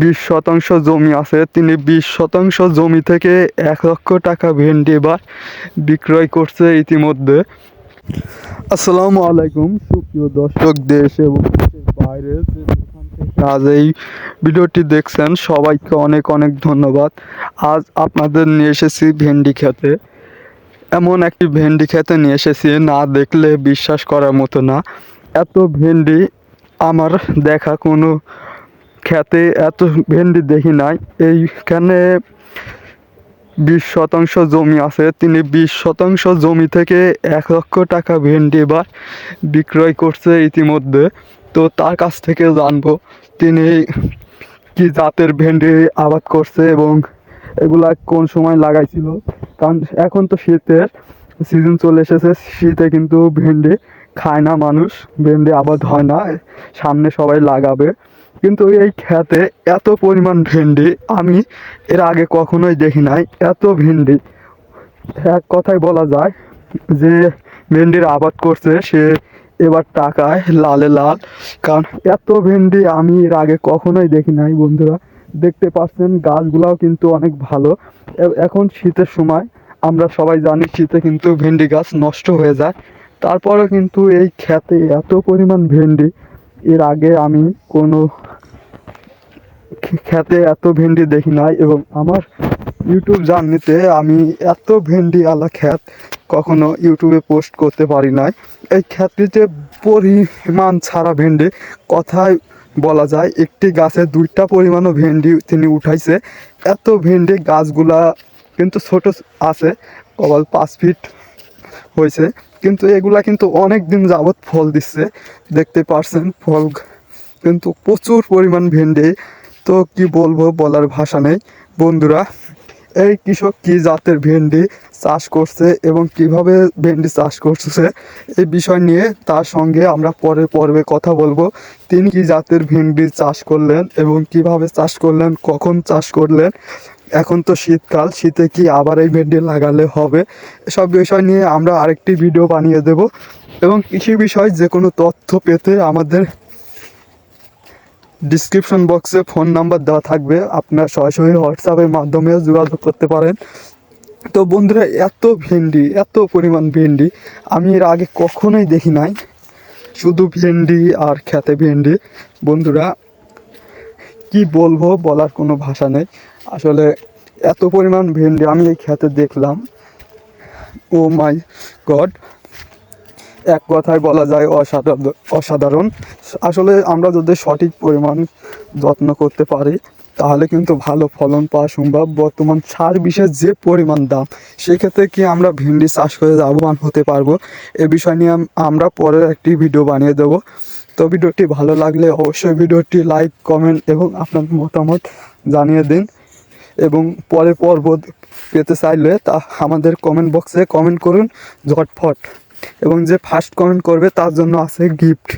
বিশ শতাংশ জমি আছে, তিনি বিশ শতাংশ জমি থেকে এক লক্ষ টাকা ভেন্ডি এবার বিক্রয় করছে ইতিমধ্যে। আসসালামু আলাইকুম, সুপ্রিয় দর্শক, দেশ এবং দেশের বাইরে আজ এই ভিডিওটি দেখছেন, সবাইকে অনেক অনেক ধন্যবাদ। আজ আপনাদের নিয়ে এসেছি ভেন্ডি খেতে। এমন একটি ভেন্ডি খেতে নিয়ে এসেছি, না দেখলে বিশ্বাস করার মতো না। এত ভেন্ডি আমার দেখা কোনো খেতে এত ভেন্ডি দেখি নাই। এইখানে বিশ শতাংশ জমি আছে। তিনি বিশ শতাংশ জমি থেকে এক লক্ষ টাকা ভেন্ডি এবার বিক্রয় করছে ইতিমধ্যে। তো তার কাছ থেকে জানব, তিনি কি জাতের ভেন্ডি আবাদ করছে এবং এগুলা কোন সময় লাগাইছিল? কারণ এখন তো শীতের সিজন চলে এসেছে, শীতে কিন্তু ভেন্ডি খায় না মানুষ। ভেন্ডি আবাদ হয় না, সামনে সবাই লাগাবে। কিন্তু এই খেতে এত পরিমাণ ভেন্ডি আমি এর আগে কখনোই দেখি নাই, এত ভেন্ডি। এক কথায় বলা যায় যে ভেন্ডির আবাদ করছে সে এবার টাকায় লালে লাল, কারণ এত ভেন্ডি আমি এর আগে কখনোই দেখি নাই বন্ধুরা। দেখতে পাচ্ছেন গাছগুলাও কিন্তু অনেক ভালো। এখন শীতের সময়, আমরা সবাই জানি শীতে কিন্তু ভেন্ডি গাছ নষ্ট হয়ে যায়। তারপরেও কিন্তু এই খেতে এত পরিমাণ ভেন্ডি, এর আগে আমি কোনো খেতে এত ভেন্ডি দেখি নাই এবং আমার ইউটিউব জার্নিতে আমি এত ভেন্ডি আলা খ্যাত কখনো ইউটিউবে পোস্ট করতে পারি নাই। এই খ্যাতিতে পরিমাণ ছাড়া ভেন্ডি, কথায় বলা যায় একটি গাছে দুইটা পরিমাণও ভেন্ডি তিনি উঠাইছে। এত ভেন্ডি গাছগুলা কিন্তু ছোট আছে কবাল পাঁচ ফিট হয়েছে কিন্তু এগুলা কিন্তু অনেক দিন যাবৎ ফল দিচ্ছে, দেখতে পারছেন ফল, কিন্তু প্রচুর পরিমাণ ভেন্ডি তো কি বলব, বলার ভাষা নেই। বন্ধুরা, এই কৃষক কি জাতের ভেন্ডি চাষ করছে এবং কীভাবে ভেন্ডি চাষ করছে এই বিষয় নিয়ে তার সঙ্গে আমরা পরের পর্বে কথা বলব। তিনি কি জাতের ভেন্ডি চাষ করলেন এবং কীভাবে চাষ করলেন, কখন চাষ করলেন? এখন তো শীতকাল, শীতে কি আবার এই ভেন্ডি লাগালে হবে? এসব বিষয় নিয়ে আমরা আরেকটি ভিডিও বানিয়ে দেব। এবং কৃষি বিষয় যে কোনো তথ্য পেতে আমাদের ডিসক্রিপশন বক্সে ফোন নাম্বার দেওয়া থাকবে। আপনার সরাসরি হোয়াটসঅ্যাপের মাধ্যমেও যোগাযোগ করতে পারেন। তো বন্ধুরা, এত ভেন্ডি, এত পরিমাণ ভেন্ডি, আমি এর আগে কখনোই দেখি নাই। শুধু ভেন্ডি আর খেতে ভেন্ডি। বন্ধুরা, কি বলব বলার কোনো ভাষা নেই। আসলে এত পরিমাণ ভেন্ডি আমি এই খেতে দেখলাম। ও মাই গড এক কথায় বলা যায় অসাধারণ অসাধারণ। আসলে আমরা যদি সঠিক পরিমাণ যত্ন করতে পারি, তাহলে কিন্তু ভালো ফলন পাওয়া সম্ভব। বর্তমান সার বিষের যে পরিমাণ দাম, সেক্ষেত্রে কি আমরা ভিন্ডি চাষ করে লাভবান হতে পারব? এ বিষয় নিয়ে আমরা পরের একটি ভিডিও বানিয়ে দেব। তো ভিডিওটি ভালো লাগলে অবশ্যই ভিডিওটি লাইক, কমেন্ট এবং আপনার মতামত জানিয়ে দিন। এবং পরের পর্ব পেতে চাইলে তা আমাদের কমেন্ট বক্সে কমেন্ট করুন। ঝটফট। এবং যে ফার্স্ট কমেন্ট করবে তার জন্য আছে গিফট